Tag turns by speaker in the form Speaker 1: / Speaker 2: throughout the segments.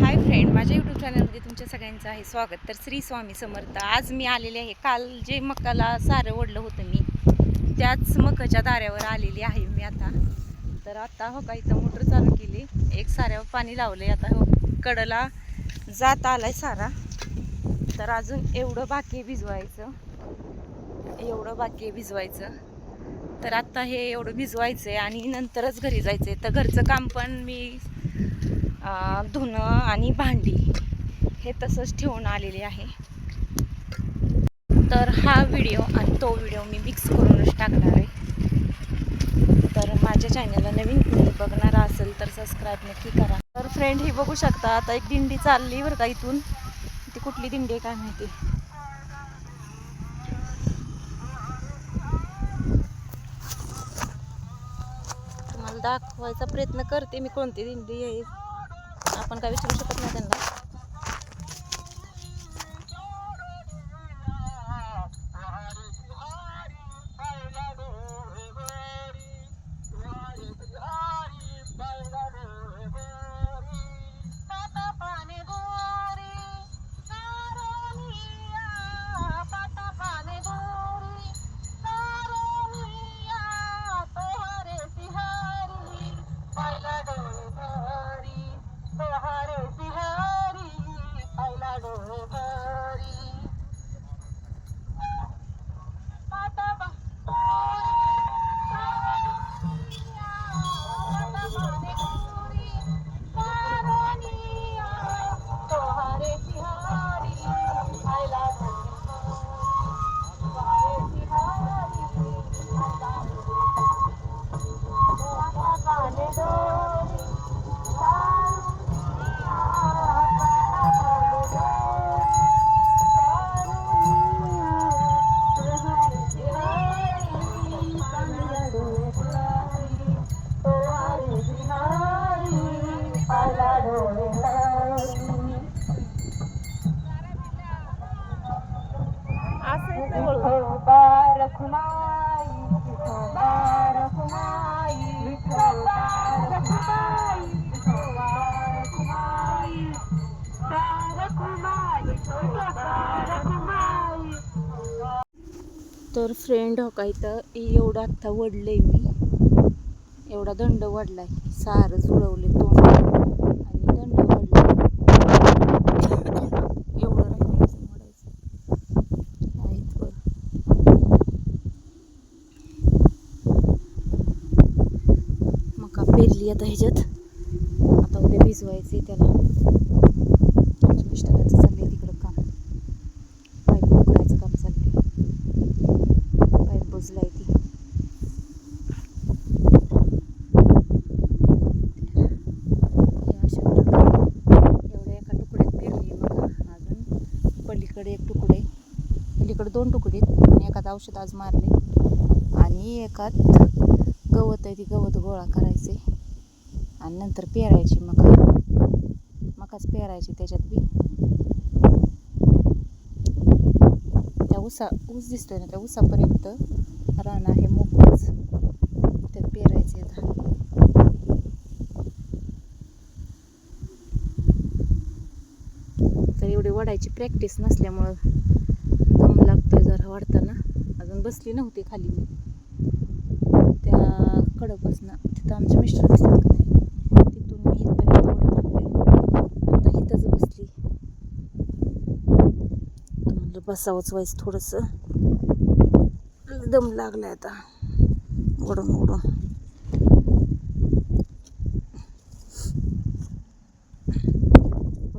Speaker 1: Hi friend माझ्या YouTube चॅनलमध्ये तुमच्या सगळ्यांचं आहे स्वागत. तर श्री स्वामी समर्थ आज मी आलेले आहे. काल जे मकाला सारं ओढलं होतं मी त्याच मकाच्या दाऱ्यावर आलेली आहे मी आता. तर आता हो का इथं मोटर चालू केली. एक साऱ्यावर पाणी लावलंय. आता हो कडला जात आलाय सारा. तर अजून एवढं बाकी भिजवायचं. एवढं बाकी भिजवायचं. तर आत्ता हे एवढं भिजवायचं आहे आणि नंतरच घरी जायचं आहे तर घरचं काम पण मी धुणं आणि भांडी हे तसंच ठेवून आलेले आहे. तर हा व्हिडिओ आणि तो व्हिडिओ मी मिक्स करूनच टाकणार आहे. तर माझ्या चॅनलला नवीन कोणी बघणार असेल तर सबस्क्राईब नक्की करा. तर फ्रेंड ही बघू शकता आता एक दिंडी चालली बरं का इथून. ती कुठली दिंडी आहे काय माहिती? तुम्हाला दाखवायचा प्रयत्न करते मी कोणती दिंडी आहे. आपण काय विचारू शकत नाही त्यांना. तर फ्रेंड हो का इथं एवढा आत्ता वडलंय मी. एवढा दंड वाढलाय. सारं जुळवले तोंड आणि दंड वडलाय एवढं राहिलंय अजून वडायचं आहेत बरं मका पेरली आता ह्याच्यात. आता उद्या भिजवायचे त्याला. आमच्या मिस्टरांचं चाललंय तिकडं काम. पाईप उकरायचं काम चाललंय. पाईप बुजलाय ती. हे अशा प्रकारे एवढ्या एका तुकड्यात पेरली बघा. अजून पलीकडे एक तुकडे. पलीकडे दोन तुकडे आणि एकात औषध आज मारले आणि एकात गवत आहे ती गवत गोळा करायचे आणि नंतर पेरायची मका. मकाच पेरायची त्याच्यात बी. त्या उसा ऊस दिसतोय ना त्या उसापर्यंत रान आहे मोकळंच. त्यात पेरायचे आता. तर एवढी वडायची प्रॅक्टिस नसल्यामुळं दम लागतोय जरा वाढताना. अजून बसली नव्हती खाली मी. त्या कडपासनं तिथं आमचे मिस्टर दिसतात का नाही तिथून मी इथपर्यंत ओढत आणले आता इथंच बसली तर म्हणलं बसावंच व्हायचं थोडंसं. दम लागलाय आता. ओढून ओढून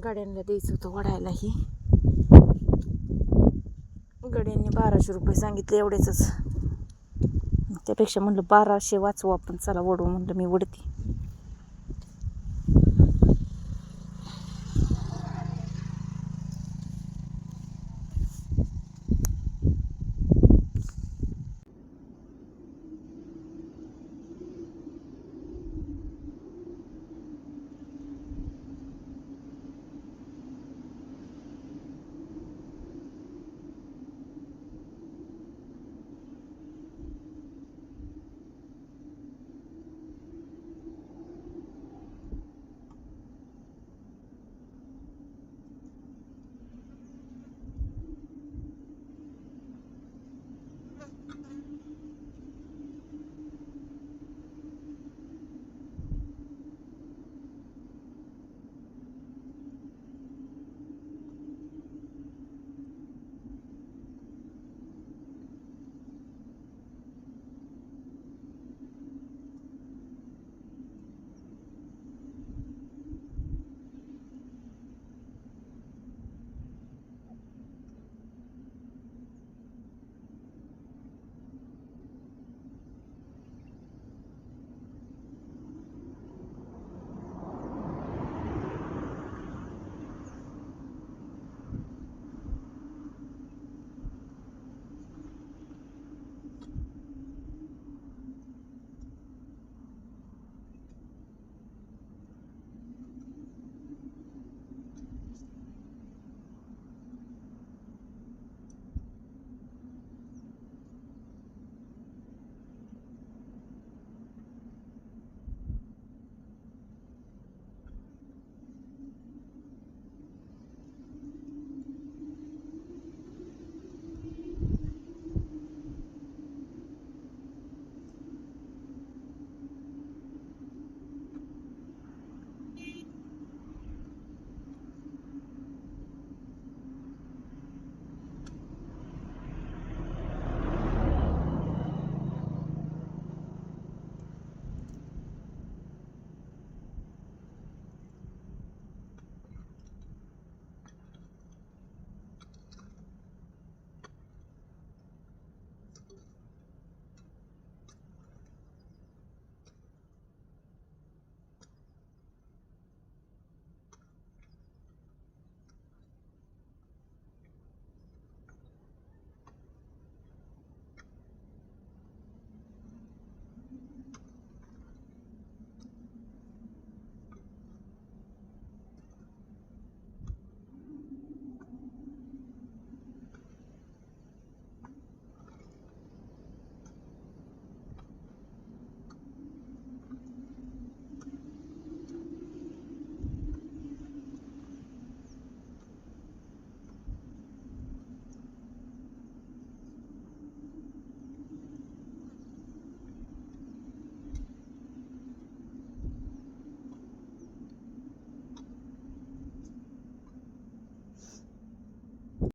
Speaker 1: गाड्यांना द्यायचं होतं वडायलाही गड्यांनी बाराशे रुपये सांगितले एवढेच त्यापेक्षा म्हणलं बाराशे वाचवू आपण. चला वडू म्हणलं मी वडते